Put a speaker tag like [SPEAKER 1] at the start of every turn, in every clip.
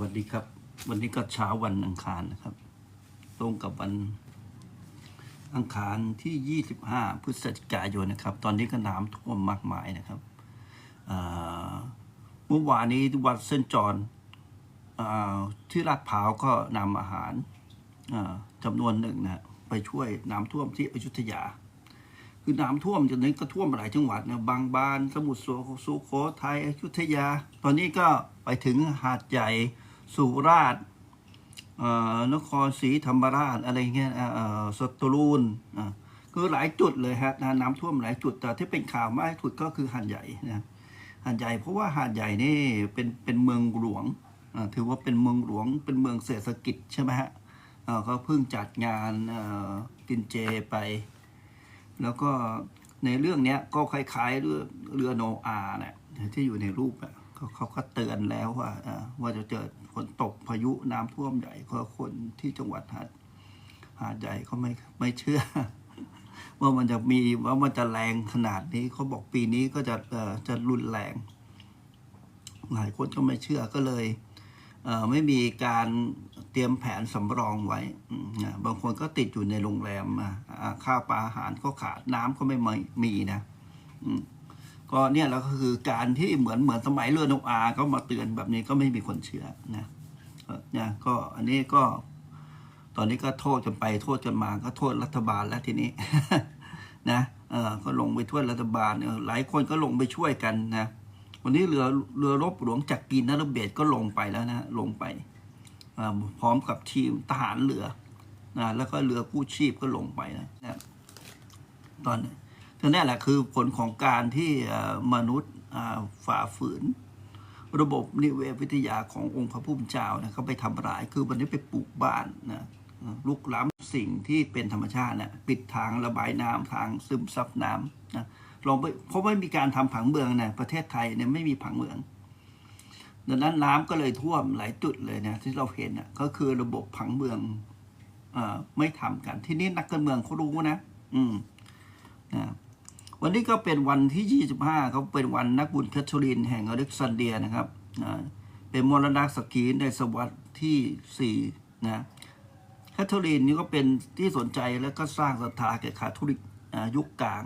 [SPEAKER 1] วัสดีครับ วันนี้ก็เช้าวันอังคารนะครับ ตรงกับวันอังคารที่ 25 พฤศจิกายนนะครับ ตอนนี้ก็น้ำท่วมมากมายนะครับเมื่อวานนี้วัดเส้นจรอ่าที่ลาดพร้าวก็นำอาหารจำนวนหนึ่งนะไปช่วยน้ำท่วมที่อยุธยา คือน้ำท่วมจนนี้ก็ท่วมหลายจังหวัดนะบางบานสมุทรสุโขทัยอยุธยา ตอนนี้ก็ไปถึงหาดใหญ่ สุราษฎร์นครศรีธรรมราชอะไรเงี้ยสตูลอะคือหลายจุดเลยฮะน้ำท่วมหลายจุดแต่ที่เป็นข่าวมากที่สุดก็คือหาดใหญ่นะหาดใหญ่เพราะว่าหาดใหญ่นี่เป็นเป็นเมืองหลวงถือว่าเป็นเมืองหลวง เป็นเมืองเศรษฐกิจใช่ไหมฮะเขาเพิ่งจัดงานกินเจไป แล้วก็ในเรื่องนี้ก็คล้ายๆเรือเรือโนอาเนี่ยที่อยู่ในรูปอะ เขาก็เตือนแล้วว่าว่าจะเจอฝนตกพายุน้ำท่วมใหญ่ก็คนที่จังหวัดหาดหาดใหญ่เขาไม่ไม่เชื่อ ว่ามันจะมีว่ามันจะแรงขนาดนี้เขาบอกปีนี้ก็จะเอ่อจะรุนแรง หลายคนก็ไม่เชื่อก็เลยเอ่อไม่มีการเตรียมแผนสำรองไว้ บางคนก็ติดอยู่ในโรงแรมอ่าข้าวปลาอาหารก็ขาดน้ำก็ไม่มีนะอืม ก็เนี่ยแล้วก็คือการที่เหมือนเหมือนสมัยเรือนกอาก็มาเตือนแบบนี้ก็ไม่มีคนเชื่อนะเนี่ยก็อันนี้ก็ ตอนนี้ก็โทษกันไปโทษกันมาก็โทษรัฐบาลแล้วทีนี้ นะเออก็ลงไปช่วยรัฐบาลหลายคนก็ลงไปช่วยกันนะวันนี้เรือเรือรบหลวงจักรีนรเบศก็ลงไปแล้วนะลงไปพร้อมกับทีมทหารเรือนะแล้วก็เรือกู้ชีพก็ลงไปนะนะตอนนี้ ก็นี่แหละคือผลของการที่มนุษย์ฝ่าฝืน ระบบนิเวศวิทยาขององค์พระผู้เป็นเจ้านะเขาไปทำร้าย คือวันนี้ไปปลูกบ้านนะลุกล้ำสิ่งที่เป็นธรรมชาตินะปิดทางระบายน้ำทางซึมซับน้ำนะลองไปเพราะไม่มีการทำผังเมืองนะประเทศไทยเนี่ยไม่มีผังเมืองดังนั้นน้ำก็เลยท่วมหลายจุดเลยนะที่เราเห็นนะก็คือระบบผังเมืองอไม่ทำกัน ที่นี่นักการเมืองเขารู้นะ อืมนะ วันนี้ก็เป็นวันที่ 25เขาเป็นวันนักบุญแคทเธอรีนแห่งอเล็กซานเดียนะครับเป็นมรณะสกีในศวรรษที่4นะแคทเธอรีนนี่ก็เป็นที่สนใจแล้วก็สร้างศรัทธาแก่คาทอลิกยุคกลาง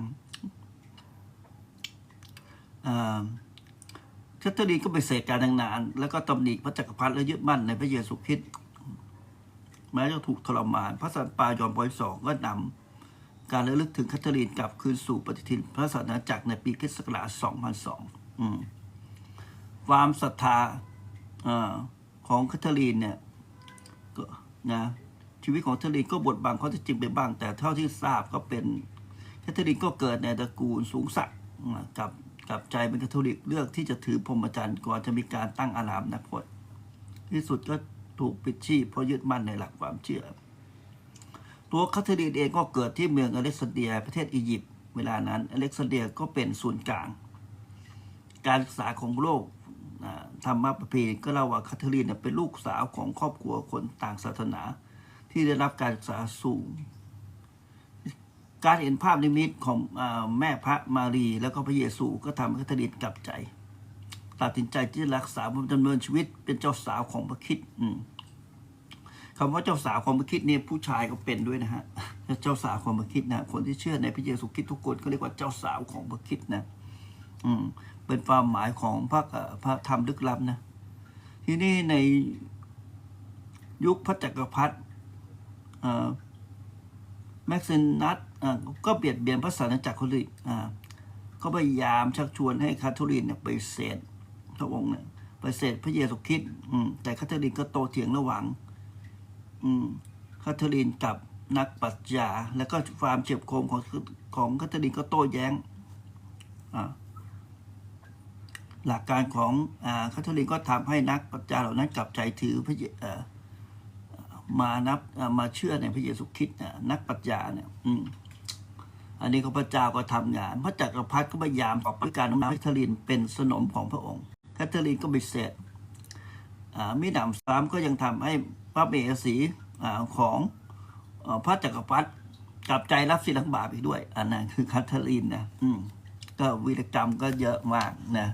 [SPEAKER 1] แคทเธอรีนก็ไปเสกการต่างนานแล้วก็ตำหนิพระจักรพรรดิและยึดมั่นในพระเยซูคริสต์แม้จะถูกทรมาน พระสันปายอนปอยสองก็นำ การระลึกถึงแคทเธอรีนกลับคืนสู่ปฏิทิน พระศาสนาจักรในปีคศ2002 ความศรัทธาอของแคทเธอรีนเนี่ยนะชีวิตของแคทเธอรีนก็บทบังเขาจะจริงไปบ้าง แต่เท่าที่ทราบก็เป็นแคทเธอรีนก็เกิดในตระกูลสูงศักดิ์กับกับใจเป็นแคทอลิกเลือกที่จะถือพรหมจรรย์ก่อนจะมีการตั้งอารามนักพจน์ที่สุดก็ถูกปิดชีพเพราะยึดมั่นในหลักความเชื่อ ตัวคาทอรีนเองก็เกิดที่เมืองอเล็กซานเดีย ประเทศอียิปต์เวลานั้น อเล็กซานเดียก็เป็นศูนย์กลาง การศึกษาของโลกอ่าธรรมประเพณีก็เล่าว่าคาทอรีนเป็นลูกสาวของครอบครัวคนต่างศาสนา ที่ได้รับการศึกษาสูง การเห็นภาพนิมิตของอแม่พระมารี แล้วก็พระเยซูก็ทำให้คาทอรีนกลับใจตัดสินใจที่จะรักษาบำดำเนินชีวิตเป็นเจ้าสาวของพระคิดอืม คำว่าเจ้าสาวความคิดเนี่ยผู้ชายก็เป็นด้วยนะฮะเจ้าสาวความคิดนะคนที่เชื่อในพระเยซูคริสต์ทุกคนก็เรียกว่าเจ้าสาวของพระคิดนะ อืม เป็นความหมายของพระพระธรรมลึกลับนะ ที่นี่ในยุคพระจักรพรรดิแม็กซินนัทอ่าก็เบียดเบียนพระศาสนาจักรคาทอลิกอ่าก็พยายามชักชวนให้คาทอลิกเนี่ยไปเสดพระองค์เนี่ยไปเสดพระเยซูคริสต์แต่คาทอลิกก็โตเถียงระหว่าง คาทอรีนกับนักปรัชญา แล้วก็ความเจ็บคมของของคาทอรีนก็โต้แย้งหลักการของอ่าคาทอรีนก็ทำให้นักปรัชญาเหล่านั้นกลับใจถือพระเยเอ่อมานับมาเชื่อในพระเยซูคริสต์นักปรัชญาเนี่ยอือันนี้ก็พระเจ้าก็ทำงาน พระจักรพรรดิก็พยายามปรับการน้ำคาทอรีนเป็นสนมของพระองค์คาทอรีนก็ไปเสร็จอ่า มิหนำซ้ำก็ยังทำให้พระเมหสีอของอพระจักรพรรดิกลับใจรับสิลังบาปอีกด้วย อันนั้นคือคัทเธอรีนนะอืมก็วีรกรรมก็เยอะมากนะ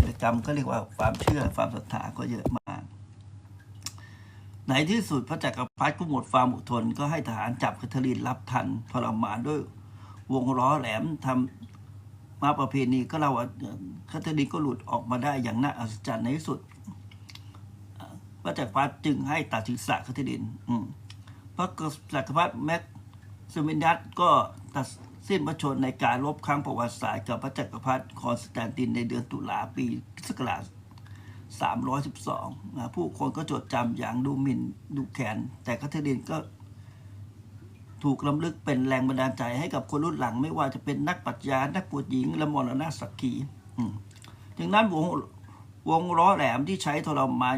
[SPEAKER 1] วีรกรรมก็เรียกว่าความเชื่อความศรัทธาก็เยอะมาก ในที่สุดพระจักรพรรดิก็หมดความอดทน ก็ให้ทหารจับแคทเธอรีนรับทันทรมานด้วย วงล้อแหลมทำมาประเพณีก็เราว่าคทเธอรีนก็หลุดออกมาได้อย่างน่าอัศจรรย์ในที่สุด พระจักรพรรดิจึงให้ตัดศีรษะคทเธอรีนอืมพระจักรพรรดิแม็กซิมินัสก็ตัดสิ้นพระชนในการรบครั้งประวัติศาสตร์กับพระจักรพรรดิคอนสแตนตินในเดือนตุลาปีพุทธศักราช312นะผู้คนก็จดจำอย่างดูหมิ่นดูแขน แต่คทเธอรีนก็ถูกลำลึกเป็นแรงบันดาลใจให้กับคนรุ่นหลัง ไม่ว่าจะเป็นนักปรัชญา นักบวชหญิง และมรณะสักขีดังนั้นวงวงล้อแหลมที่ใช้ทรมาน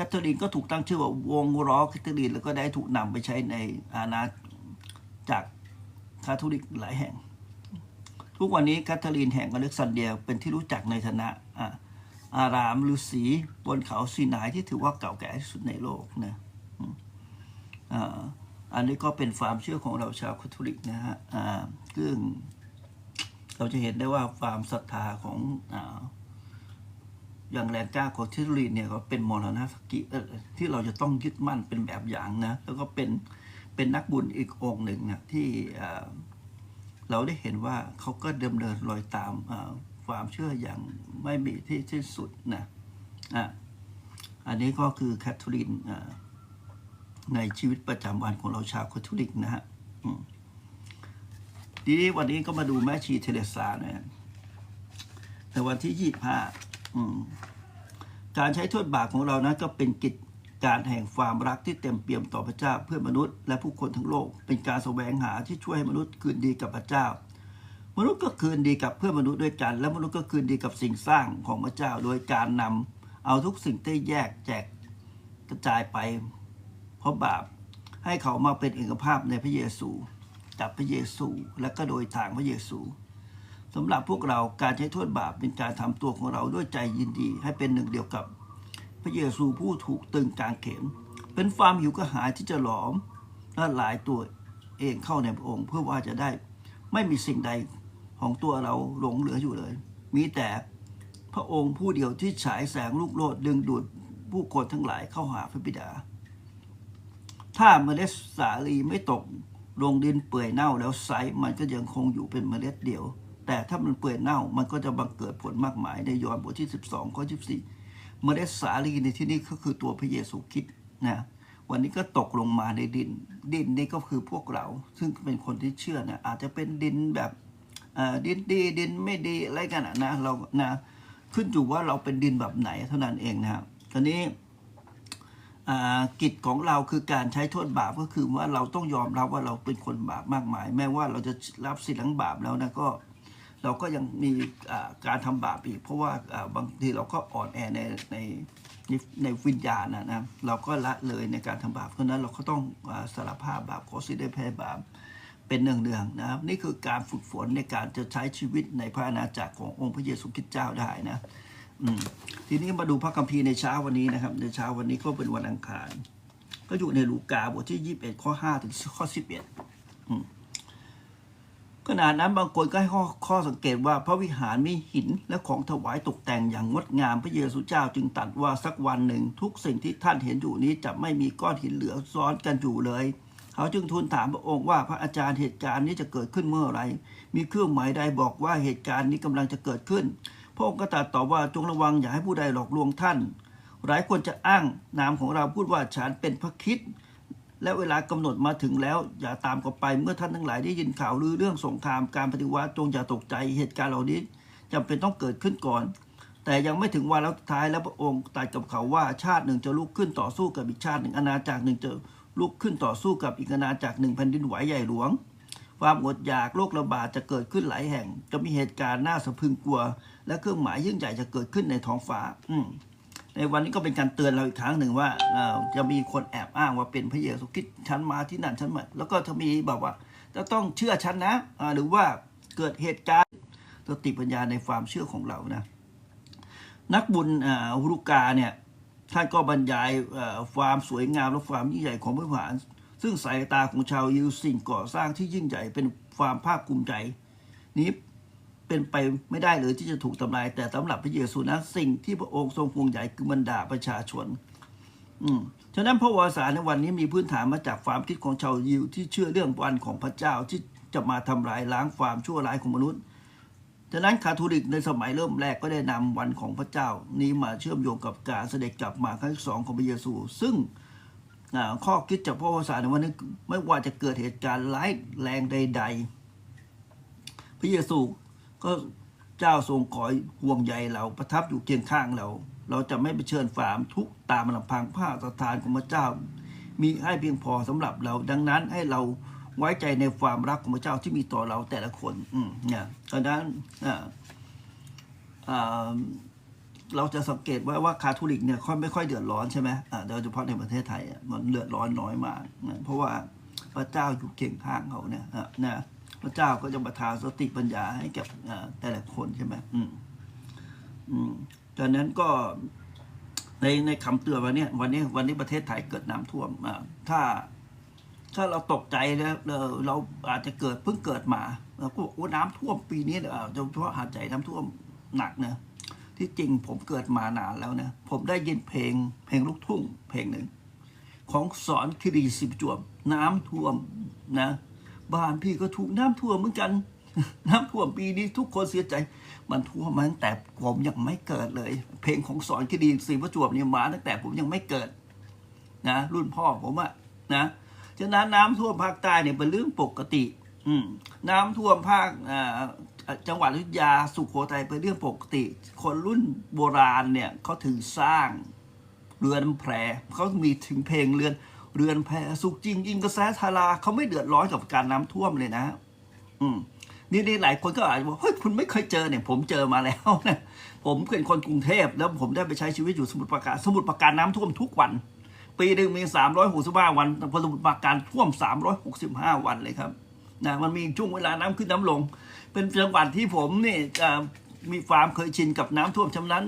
[SPEAKER 1] แคทเธอรีนก็ถูกตั้งชื่อว่าวงล้อแคทเธอรีนแล้วก็ได้ถูกนำไปใช้ในอาณาจักรคาทอลิกหลายแห่ง ทุกวันนี้แคทเธอรีนแห่งอเล็กซานเดียเป็นที่รู้จักในฐานะอารามฤาษีบนเขาซีนายที่ถือว่าเก่าแก่ที่สุดในโลกนะอันนี้ก็เป็นความเชื่อของเราชาวคาทอลิกนะฮะอ่าซึ่งเราจะเห็นได้ว่าความศรัทธาของ อย่างแรงกล้าของทิทลีนเนี่ยก็เป็นมรณะสกิที่เราจะต้องยึดมั่นเป็นแบบอย่างนะแล้วก็เป็นเป็นนักบุญอีกองหนึ่งนะที่เราได้เห็นว่าเขาก็ดำเนินรอยตามความเชื่ออย่างไม่มีที่สิ้นสุดนะอะอันนี้ก็คือแคทเธอรีนในชีวิตประจำวันของเราชาวแคทอลิกนะฮะทีนี้วันนี้ก็มาดูแม่ชีเทเรซานะฮะในวันที่ยี่ห้า การใช้โทษบาปของเรานั้นก็เป็นกิจการแห่งความรักที่เต็มเปี่ยมต่อพระเจ้าเพื่อมนุษย์และผู้คนทั้งโลก เป็นการแสวงหาที่ช่วยให้มนุษย์คืนดีกับพระเจ้า มนุษย์ก็คืนดีกับเพื่อนมนุษย์ด้วยกัน และมนุษย์ก็คืนดีกับสิ่งสร้างของพระเจ้า โดยการนำเอาทุกสิ่งที่แยกแจกกระจายไป เพราะบาปให้เขามาเป็นเอกภาพในพระเยซูกับพระเยซู และก็โดยทางพระเยซู สำหรับพวกเราการใช้โทษบาปเป็นการทำตัวของเราด้วยใจยินดี ให้เป็นหนึ่งเดียวกับ พระเยซูผู้ถูกตึงกางเขนเป็นความหิวกระหายที่จะหลอมและหลายตัวเองเข้าในพระองค์ เพื่อว่าจะได้ไม่มีสิ่งใดของตัวเราหลงเหลืออยู่เลย มีแต่พระองค์ผู้เดียวที่ฉายแสงลูกโลดดึงดูดผู้คนทั้งหลายเข้าหาพระบิดา ถ้าเมล็ดสาลีไม่ตกลงดินเปื่อยเน่าแล้วไซส์มันก็ยังคงอยู่เป็นเมล็ดเดียว แต่ถ้ามันเปื่อยเน่ามันก็จะบังเกิดผลมากมายในยอห์นบทที่ 12ข้อ24เมล็ดสาลีในที่นี้ก็คือตัวพระเยซูคริสต์นะวันนี้ก็ตกลงมาในดิน ดินนี้ก็คือพวกเรา ซึ่งเป็นคนที่เชื่อนะอาจจะเป็นดินแบบอ่อดินดีดินไม่ดีอะไรกันนะเรานะขึ้นอยู่ว่าเราเป็นดินแบบไหนเท่านั้นเองนะครับตอนนี้อ่ากิจของเราคือการใช้โทษบาปก็คือว่าเราต้องยอมรับว่าเราเป็นคนบาปมากมาย แม้ว่าเราจะรับสิทธิ์หลังบาปแล้วนะก็ เราก็ยังมีการทำบาปอีก เพราะว่าบางทีเราก็อ่อนแอในในในวิญญาณนะนะเราก็ละเลยในการทำบาปเพราะนั้นเราก็ต้องสารภาพบาปขอสิได้แพ้บาปเป็นเนืองๆนะครับนี่คือการฝึกฝนในการจะใช้ชีวิตในพระอาณาจักรขององค์พระเยซูคริสต์เจ้าได้นะทีนี้มาดูพระคัมภีร์ในเช้าวันนี้นะครับ ในเช้าวันนี้ก็เป็นวันอังคาร ก็อยู่ในลูกาบทที่ 21 ข้อ 5 ถึงข้อ 11อืม ขณะนั้นบางคนก็ให้ข้อข้อสังเกตว่าพระวิหารมีหินและของถวายตกแต่งอย่างงดงามพระเยซูเจ้าจึงตรัดว่าสักวันหนึ่ง ทุกสิ่งที่ท่านเห็นอยู่นี้จะไม่มีก้อนหินเหลือซ้อนกันอยู่เลย เขาจึงทูลถามพระองค์ว่าพระอาจารย์เหตุการณ์นี้จะเกิดขึ้นเมื่อไรมีเครื่องหมายใดบอกว่าเหตุการณ์นี้กำลังจะเกิดขึ้น พระองค์ก็ตรัสตอบว่าจงระวังอย่าให้ผู้ใดหลอกลวงท่าน หลายคนจะอ้างนามของเราพูดว่าฉันเป็นพระคิด และเวลากำหนดมาถึงแล้วอย่าตามกันไปเมื่อท่านทั้งหลายได้ยินข่าวลือเรื่องสงครามการปฏิวัติจงอย่าตกใจเหตุการณ์เหล่านี้จำเป็นต้องเกิดขึ้นก่อน แต่ยังไม่ถึงวาระสุดท้ายแล้วพระองค์ตรัสกับเขาว่าชาติหนึ่งจะลุกขึ้นต่อสู้กับอีกชาติหนึ่งอาณาจักรหนึ่งจะลุกขึ้นต่อสู้กับอีกอาณาจักรหนึ่งแผ่นดินไหวใหญ่หลวง ความอดอยากโรคระบาดจะเกิดขึ้นหลายแห่ง จะมีเหตุการณ์น่าสะพึงกลัว และเครื่องหมายยิ่งใหญ่จะเกิดขึ้นในท้องฟ้า อืม ในวันนี้ก็เป็นการเตือนเราอีกครั้งหนึ่งว่าเอ่อจะมีคนแอบอ้างว่าเป็นพระเยซูคริสต์ฉันมาที่นั่นฉันมาแล้วก็จะมีแบบว่าจะต้องเชื่อฉันนะหรือว่าเกิดเหตุการณ์สติปัญญาในความเชื่อของเรานะ นักบุญอุรุกาเนี่ยท่านก็บรรยายความสวยงามและความยิ่งใหญ่ของพระวิหารซึ่งสายตาของชาวยิวสิ่งก่อสร้างที่ยิ่งใหญ่เป็นความภาคภูมิใจ นี้ เป็นไปไม่ได้เลยที่จะถูกทำลาย แต่สำหรับพระเยซูนั้นสิ่งที่พระองค์ทรงห่วงใหญ่คือบรรดาประชาชน อืมฉะนั้นพระวาสารในวันนี้มีพื้นฐานมาจากความคิดของชาวยิวที่เชื่อเรื่องวันของพระเจ้าที่จะมาทำลายล้างความชั่วร้ายของมนุษย์ฉะนั้นคาทอลิกในสมัยเริ่มแรกก็ได้นำวันของพระเจ้า นี้มาเชื่อมโยงกับการเสด็จกลับมาครั้งที่สองของพระเยซู ซึ่งข้อคิดจากพระวาสารในวันนี้ไม่ว่าจะเกิดเหตุการณ์ร้ายแรงใด ๆ พระเยซู ก็เจ้าทรงคอยห่วงใยเราประทับอยู่เคียงข้างเรา เราจะไม่ไปเชิญฝ่ามทุกตามลำพังผ้าสถานของพระเจ้า มีให้เพียงพอสำหรับเรา ดังนั้นให้เราไว้ใจในความรักของพระเจ้าที่มีต่อเราแต่ละคน อืมเนี่ยดังนั้นอ่าอ่าเราจะสังเกตว่าว่าคาทอลิกเนี่ยค่อยไม่ค่อยเดือดร้อนใช่ไหมอ่าโดยเฉพาะในประเทศไทยอะมันเดือดร้อนน้อยมากนะเพราะว่าพระเจ้าอยู่เคียงข้างเขาเนี่ยนะ พระเจ้าก็จะประทานสติปัญญาให้กับอ่แต่ละคนใช่ไหมอืมอืมดังนั้นก็ในในคำเตือนวันนี้วันนี้วันนี้ประเทศไทยเกิดน้ำท่วมถ้า ถ้าเราตกใจแล้วเราอาจจะเกิดเพิ่งเกิดมาเราก็บอกว่าน้ำท่วมปีนี้เนี่ยอ่าโดยเฉพาะหาดใหญ่น้ำท่วมหนักนะที่จริงผมเกิดมานานแล้วนะผมได้ยินเพลง เพลงลูกทุ่ง เพลงหนึ่ง ของสอนคิรีสิบจวบน้ำท่วมนะ บ้านพี่ก็ถูกน้ำท่วมเหมือนกัน น้ำท่วมปีนี้ทุกคนเสียใจ มันท่วมมาตั้งแต่ผมยังไม่เกิดเลย เพลงของสอนคิรีศรีประจวบเนี่ยมาตั้งแต่ผมยังไม่เกิดนะรุ่นพ่อผมอะนะฉะนั้นน้ำท่วมภาคใต้เนี่ยเป็นเรื่องปกติ อืน้ำท่วมภาคจังหวัดอยุธยาสุโขทัยเป็นเรื่องปกติ คนรุ่นโบราณเนี่ยเขาถึงสร้างเรือนแพรเขามีถึงเพลงเรือน เรือนแพสุขจริงยิงกระแสทาราเขาไม่เดือดร้อนกับการน้ำท่วมเลยนะ อืมนี่นี่หลายคนก็อาจจะบอกเฮ้ยคุณไม่เคยเจอเนี่ย ผมเจอมาแล้วนะผมเป็นคนกรุงเทพแล้วผมได้ไปใช้ชีวิตอยู่สมุทรปราการสมุทรปราการน้ำท่วมทุกวัน ปีหนึ่งมีสามร้อยหกสิบห้าวันพอสมุทรปราการท่วมสามร้อยหกสิบห้าวันเลยครับนะมันมีช่วงเวลาน้ำขึ้นน้ำลง เป็นจังหวัดที่ผมนี่จะมีความเคยชินกับน้ำท่วมฉะนั้น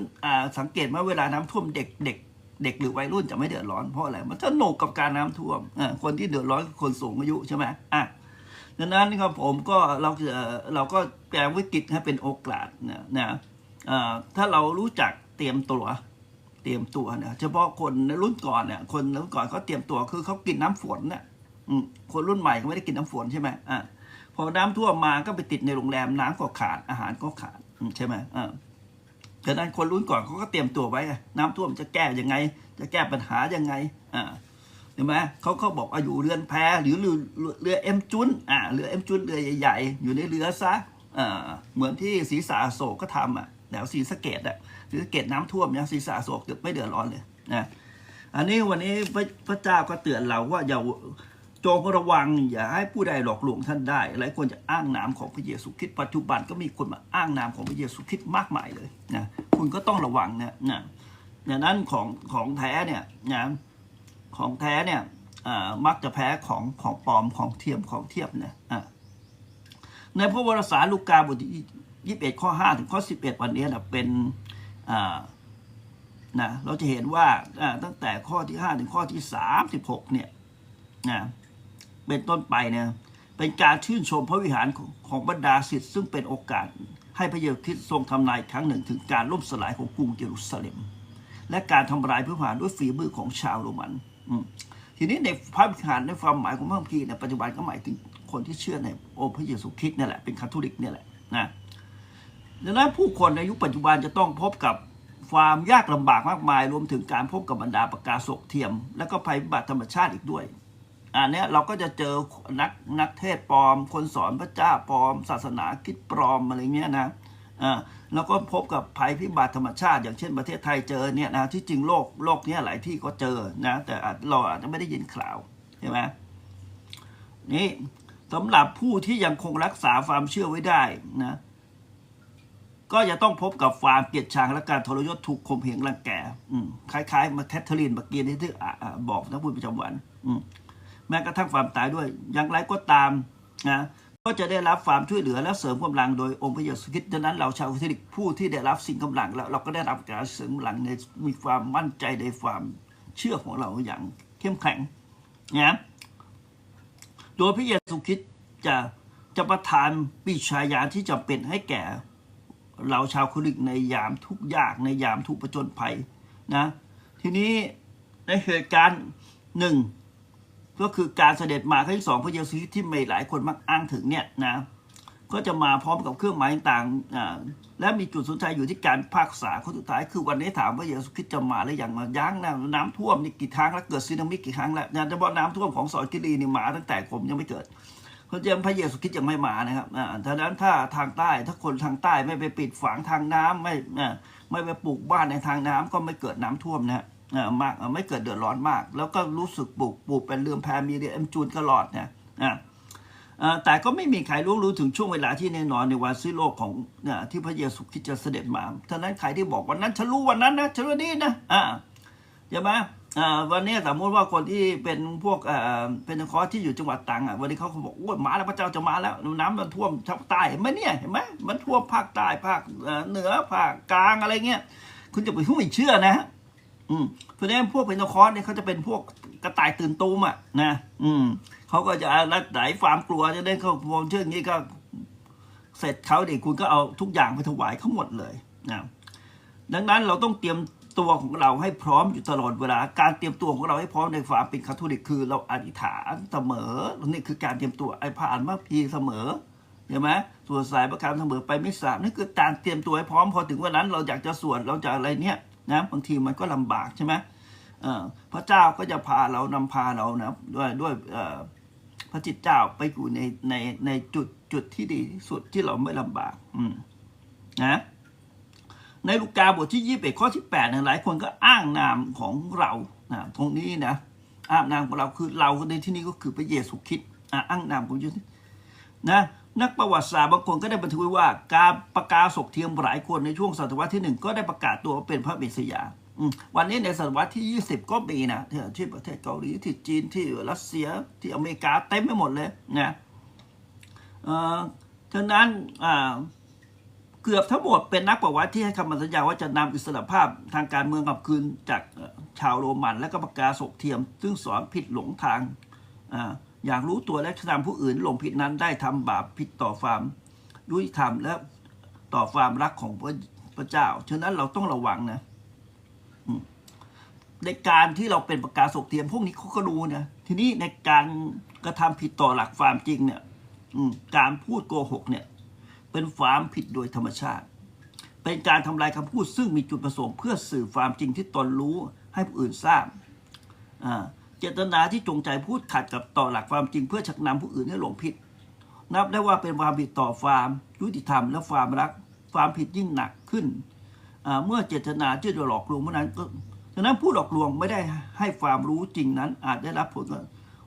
[SPEAKER 1] สังเกตว่าเวลาน้ำท่วมเด็กเด็ก เด็กหรือวัยรุ่นจะไม่เดือดร้อนเพราะอะไรมันสนุกกับการน้ำท่วมอ่าคนที่เดือดร้อนคือคนสูงอายุใช่ไหมอะดังนั้นครับผมก็เราจะเราก็แปลวิกฤตให้เป็นโอกาสนะนะอ่าถ้าเรารู้จักเตรียมตัวเตรียมตัวนะเฉพาะคนในรุ่นก่อนเนี่ยคนรุ่นก่อนเขาเตรียมตัวคือเขากินน้ำฝนเนี่ยคนรุ่นใหม่เขาไม่ได้กินน้ำฝนใช่ไหมอะพอน้ำท่วมมาก็ไปติดในโรงแรมน้ำก็ขาดอาหารก็ขาดใช่ไหมอ่า ฉะนั้นคนรุ่นก่อนเขาก็เตรียมตัวไว้ไงน้ำท่วมจะแก้ยังไง จะแก้ปัญหายังไงอ่าเห็นไหมเขาเขาบอกอาอยู่เรือนแพหรือเรือเอ็มจุนอ่าเรือเอ็มจุนเรือใหญ่ๆ อยู่ในเรือซะอ่าเหมือนที่ศรีสาโศกก็ทำอะแถวศรีสะเกดอะศรีสะเกดน้ำท่วมเนี่ยศรีสาโศกไม่เดือดร้อนเลยนะอันนี้วันนี้พระพระเจ้าก็เตือนเราว่าอย่า จงระวังอย่าให้ผู้ใดหลอกลวงท่านได้ หลายคนจะอ้างนามของพระเยซูคริสต์ปัจจุบันก็มีคนมาอ้างนามของพระเยซูคริสต์มากมายเลยนะคุณก็ต้องระวังนะนะอย่างนั้นของของแท้เนี่ยนะของแท้เนี่ยมักจะแพ้ของของปลอมของเทียมของเทียบนะในพระวรสารลูกาบทที่ยี่สิบเอ็ดข้อห้าถึงข้อสิบเอ็ดวันนี้นะเป็นนะเราจะเห็นว่าอ่าตั้งแต่ข้อที่ห้าถึงข้อที่สามสิบหกเนี่ยนะ เป็นต้นไปเนี่ยเป็นการชื่นชมพระวิหารของของบรรดาศิษย์ซึ่งเป็นโอกาส ให้พระเยซูคริสต์ทรงทำนายครั้งหนึ่งถึงการล่มสลายของกรุงเยรูซาเล็ม และการทำลายพระวิหารด้วยฝีมือของชาวโรมันทีนี้ในพระวิหารในความหมายของพระคัมภีร์ในปัจจุบันก็หมายถึงคนที่เชื่อในองค์พระเยซูคริสต์นี่แหละเป็นคาทอลิกเนี่ยแหละนะดังนั้นผู้คนในยุคปัจจุบันจะต้องพบกับความยากลำบากมากมาย รวมถึงการพบกับบรรดาประกาศกเทียม และก็ภัยพิบัติธรรมชาติอีกด้วย อันเนี้ยเราก็จะเจอนักนักเทศปลอม คนสอนพระเจ้าปลอม ศาสนาคิดปลอมอะไรเงี้ยนะอ่าแล้วก็พบกับภัยพิบัติธรรมชาติ อย่างเช่นประเทศไทยเจอเนี่ยนะที่จริงโลกโลกเนี้ยหลายที่ก็เจอนะแต่เราอาจจะไม่ได้ยินข่าวใช่ไหมนี่สำหรับผู้ที่ยังคงรักษาความเชื่อไว้ได้นะก็จะต้องพบกับความเกลียดชังและการทรยศถูกข่มเหงรังแกคล้ายๆ มาแคทเธอรีนเมื่อกี้ที่ที่อ่าอ่าบอกนะพูดประจำวัน อืม แม้กระทั่งความตายด้วย อย่างไรก็ตามนะก็จะได้รับความช่วยเหลือและเสริมกำลังโดยองค์พระเยซูคริสต์ดังนั้นเราชาวคาทอลิกผู้ที่ได้รับสิ่งกำลังแล้วเราก็ได้รับการเสริมกำลังในมีความมั่นใจในความเชื่อของเราอย่างเข้มแข็งนะโดยพระเยซูคริสต์จะจะประทานปิชายาที่จำเป็นให้แก่เราชาวคาทอลิกในยามทุกยากในยามทุกประจนภัยนะทีนี้ในเหตุการณ์หนึ่ง ก็คือการเสด็จมาครั้งที่สองพระเยซูคริสต์ที่มีหลายคนมักอ้างถึงเนี่ยนะก็จะมาพร้อมกับเครื่องหมายต่างๆ และมีจุดสนใจอยู่ที่การภาคษาข้อสุดท้าย คือวันนี้ถามว่าเยซูคริสต์จะมาหรือยังมายั้งนะน้ำท่วมนี่กี่ครั้งแล้วเกิดซีนามิกี่ครั้งแล้วนะเฉพาะน้ำท่วมของสอนกิรีนี่มาตั้งแต่ผมยังไม่เกิดเพราะฉะนั้นพระเยซูคริสต์ยังไม่มานะครับอ่าฉะนั้นถ้าทางใต้ถ้าคนทางใต้ไม่ไปปิดฝังทางน้ำไม่ไม่ไปปลูกบ้านในทางน้ำก็ไม่เกิดน้ำท่วมนะ มากอ่าไม่เกิดเดือดร้อนมาก แล้วก็รู้สึกปลูกปลูกเป็นเรื่องแพมีเดียเอ็มจูนตลอดเนี่ยอ่าแต่ก็ไม่มีใครรู้รู้ถึงช่วงเวลาที่แน่นอนในวันสิ้นโลกของเนี่ยที่พระเยซูคริสต์จะเสด็จมาฉะนั้นใครที่บอกวันนั้นฉันรู้วันนั้นนะฉันรู้นี่นะอ่าใช่ไหมอ่าวันนี้สมมติว่าคนที่เป็นพวกเอ่อเป็นคอที่อยู่จังหวัดตังอะวันนี้เขาบอกโอ้มาแล้วพระเจ้าจะมาแล้ว น้ำมันท่วมชาวใต้เห็นไหมเนี่ยเห็นไหมมันท่วมภาคใต้ภาคเหนือภาคกลางอะไรเงี้ยคุณจะไปพูดไม่เชื่อนะ อืมเพราะฉะนั้นพวกเพนทคอสเนี่ยเขาจะเป็นพวกกระต่ายตื่นตูมอะนะอืมเขาก็จะรัดไหลความกลัวจะได้เขาพวงเชื่องนี้ก็เสร็จเขาเดิคุณก็เอาทุกอย่างไปถวายเขาหมดเลยนะดังนั้นเราต้องเตรียมตัวของเราให้พร้อมอยู่ตลอดเวลา การเตรียมตัวของเราให้พร้อมในความเป็นคาทอลิกคือ เราอธิษฐานเสมอนี่คือการเตรียมตัวไอ้ผ่านมาพีเสมอใช่ไหมสวดสายประการเสมอไปไม่สามนี่คือการเตรียมตัวให้พร้อมพอถึงวันนั้น เราอยากจะสวดเราจะอะไรเนี่ย นะบางทีมันก็ลำบากใช่ไหมพระเจ้าก็จะพาเรานำพาเรานะด้วยด้วยพระจิตเจ้าไปอยู่ในในในจุดจุดที่ดีที่สุดที่เราไม่ลำบากอืมนะในลูกาบทที่ยี่สิบเอ็ดข้อที่แปดเนี่ยหลายคนก็อ้างนามของเรานะตรงนี้นะอ้างนามของเราคือเราในที่นี้ก็คือพระเยซูคริสต์อ้างนามของยูนะ นักประวัติศาสตร์บางคนก็ได้บันทึกไว้ว่า การประกาศกเทียมหลายคนในช่วงศตวรรษที่หนึ่งก็ได้ประกาศตัวเป็นพระเมสยาวันนี้ในศตวรรษที่ 20 ก็มีนะที่ประเทศเกาหลีที่จีนที่รัสเซียที่อเมริกาเต็มไปหมดเลยนะฉะนั้นเกือบทั้งหมดเป็นนักประวัติที่ให้คำสัญญาว่าจะนำอิสรภาพทางการเมืองกลับคืนจากชาวโรมันและก็ประกาศกเทียม ซึ่งสอนผิดหลงทางอ่า อยากรู้ตัวและทำผู้อื่นลงผิดนั้นได้ทำบาปผิดต่อความยุติธรรมและต่อความรักของพระพระเจ้า ฉะนั้นเราต้องระวังนะในการที่เราเป็นประกาศกเทียมพวกนี้เขาก็รู้นะ ทีนี้ในการกระทำผิดต่อหลักความจริงเนี่ยการพูดโกหกเนี่ย เป็นความผิดโดยธรรมชาติ เป็นการทำลายคำพูดซึ่งมีจุดประสงค์เพื่อสื่อความจริงที่ตนรู้ให้ผู้อื่นทราบอ่า เจตนาที่จงใจพูดขัดกับต่อหลักความจริงเพื่อชักนำผู้อื่นให้หลงผิด นับได้ว่าเป็นความผิดต่อความยุติธรรมและความรัก ความผิดยิ่งหนักขึ้น เมื่อเจตนาที่จะหลอกลวงเมื่อนั้นก็ฉะนั้นผู้หลอกลวงไม่ได้ให้ความรู้จริงนั้น อาจได้รับผล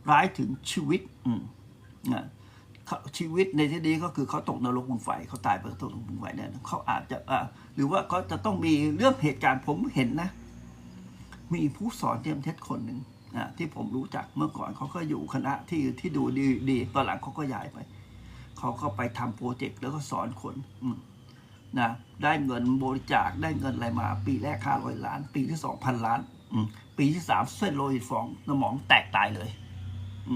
[SPEAKER 1] ร้ายถึงชีวิตอืมนะชีวิตในที่นี้ก็คือเขาตกนรกบนไฟเขาตายไปตกนรกบนไฟเนี่ยเขาอาจจะหรือว่าเขาจะต้องมีเรื่องเหตุการณ์ผมเห็นนะ มีผู้สอนเตรียมเท็จคนหนึ่ง อ่าที่ผมรู้จักเมื่อก่อนเขาก็อยู่คณะที่ที่ดูดีดีตอนหลังเขาก็ย้ายไปเขาก็ไปทำโปรเจกต์แล้วก็สอนคนนะได้เงินบริจาคได้เงินอะไรมา ปีแรกห้าร้อยล้าน ปีที่สองพันล้านปีที่สามเส้นโลหิตฟองสมองแตกตายเลยอื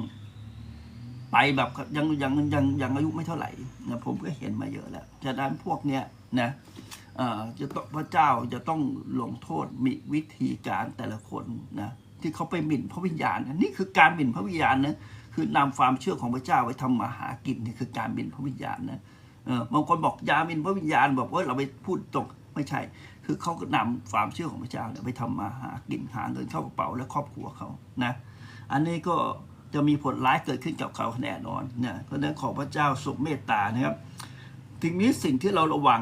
[SPEAKER 1] ไปแบบยังยังยังยังอายุไม่เท่าไหร่นะผมก็เห็นมาเยอะแล้วฉะนั้นพวกเนี้ยนะจะต้องพระเจ้าจะต้องลงโทษมีวิธีการแต่ละคนนะ ที่เขาไปหมิ่นพระวิญญาณนี่คือการหมิ่นพระวิญญาณนะคือนำความเชื่อของพระเจ้าไว้ทำมาหากินนี่คือการหมิ่นพระวิญญาณนะเออบางคนบอกอยาหมิ่นพระวิญญาณบอกว่าเราไปพูดตรงไม่ใช่ คือเขาก็นำความเชื่อของพระเจ้าเนี่ยไปทำมาหากินหาเงินเข้ากระเป๋าและครอบครัวเขานะอันนี้ก็จะมีผลร้ายเกิดขึ้นกับเขาแน่นอนนะเพราะฉะนั้นขอพระเจ้าทรงเมตตานะครับทีนี้สิ่งที่เราระวัง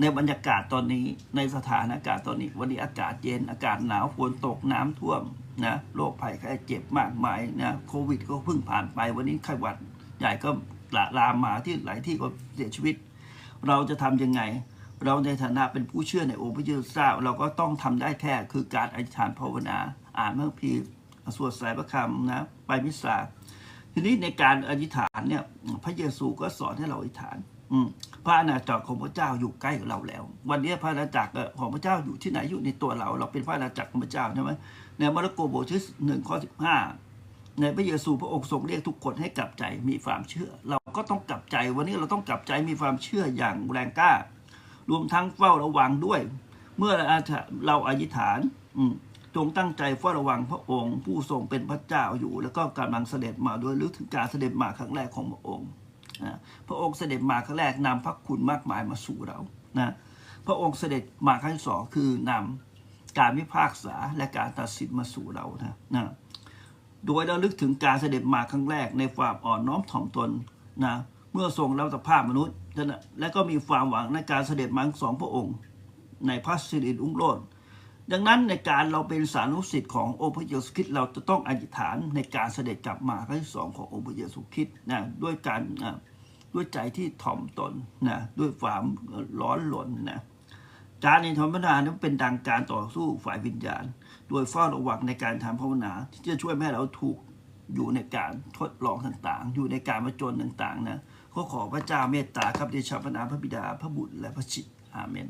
[SPEAKER 1] ในบรรยากาศตอนนี้ในสถานการณ์ตอนนี้ วันนี้อากาศเย็นอากาศหนาวฝนตกน้ำท่วมนะโรคภัยไข้เจ็บมากมายนะโควิดก็เพิ่งผ่านไป วันนี้ไข้หวัดใหญ่ก็ละลามมาที่หลายที่ก็เสียชีวิต เราจะทำยังไง เราในฐานะเป็นผู้เชื่อในองค์พระเยซูเจ้าเราก็ต้องทำได้แท้คือการอธิษฐานภาวนาอ่านพระคัมภีสวดสายพระคำนะไปมิสซาทีนี้ในการอธิษฐานเนี่ยพระเยซูก็สอนให้เราอธิษฐาน อืมพระอาณาจักรของพระเจ้าอยู่ใกล้กับเราแล้ว วันนี้พระอาณาจักรของพระเจ้าอยู่ที่ไหนอยู่ในตัวเรา เราเป็นพระอาณาจักรของพระเจ้าใช่ไหมในมาระโกบทที่หนึ่งข้อสิบห้าในพระเยซูพระองค์ทรงเรียกทุกคนให้กลับใจมีความเชื่อ เราก็ต้องกลับใจวันนี้เราต้องกลับใจมีความเชื่ออย่างแรงกล้า รวมทั้งเฝ้าระวังด้วย เมื่อเราอธิษฐานอืจงตั้งใจเฝ้าระวังพระองค์ ผู้ทรงเป็นพระเจ้าอยู่ แล้วก็กำลังเสด็จมาด้วยหรือถึงการเสด็จมาครั้งแรกของพระองค์ นะพระองค์เสด็จมาครั้งแรกนำพระคุณมากมายมาสู่เรานะพระองค์เสด็จมาครั้งที่สองคือนำการพิพากษาและการตัดสินมาสู่เรานะนะโดยเระลึกถึงการเสด็จมาครั้งแรกในความอ่อนน้อมถ่อมตนนะเมื่อทรงรับสภาพมนุษย์และก็มีความหวังในการเสด็จมาของสองพระองค์ ในพระสิริรุ่งโรจน์ ดังนั้นในการเราเป็นสานุสิทธิ์ขององค์พระเยซูคริสต์เราจะต้องอธิษฐานในการเสด็จกลับมาครั้งที่สองขององค์พระเยซูคริสต์นะด้วยการนะด้วยใจที่ถ่อมตนนะด้วยความร้อนหลนนะการในธรรมดานั้นเป็นดังการต่อสู้ฝ่ายวิญญาณ โดยเฝ้าระวังในการทำภาวนาที่จะช่วยแม่เราถูกอยู่ในการทดลองต่างๆ อยู่ในการมาจนต่างๆนะก็ขอพระเจ้าเมตตาครับเดชะพระนามพระบิดาพระบุตรและพระชิตอาเมน